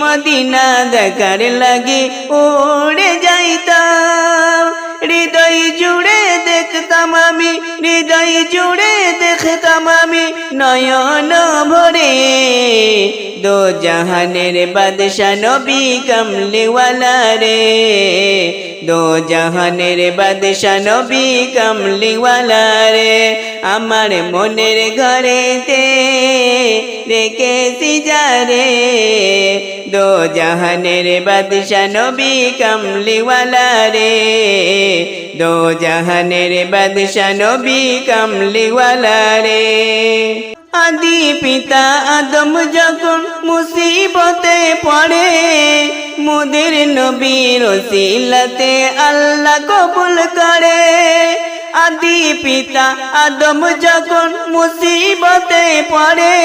Medina দেখার লাগি উড়ে যাইতাম। হৃদয় জুড়ে দেখতাম আমি, হৃদয় জুড়ে দেখতাম আমি নয়ন ভরে। দো জাহানের বাদশা নবী কমলিওয়ালা রে। দো জাহানের বাদশা নবী কমলিওয়ালা রে। আমার মনের ঘরেতে রেখেছি যারে দো জাহানের বাদশা নবী কমলিওয়ালা রে। দো জাহানের বাদশা নবী কমলিওয়ালা রে। আদি পিতা আদম যখন মুসিবতে পড়ে, মোদের নবীর ওসিলাতে আল্লাহ কবুল করে। আদি পিতা আদম যখন মুসিবতে পড়ে,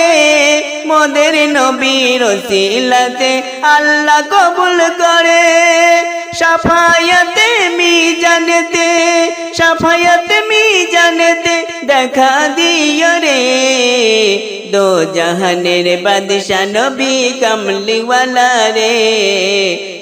মোদের নবীর ওসিলাতে আল্লাহ কবুল করে। সাফায়াতে মি জানতে সাফায়াতে মি জানতে দেখা দিও রে। দো জাহানের বাদশা নবী কামলিওয়ালা রে।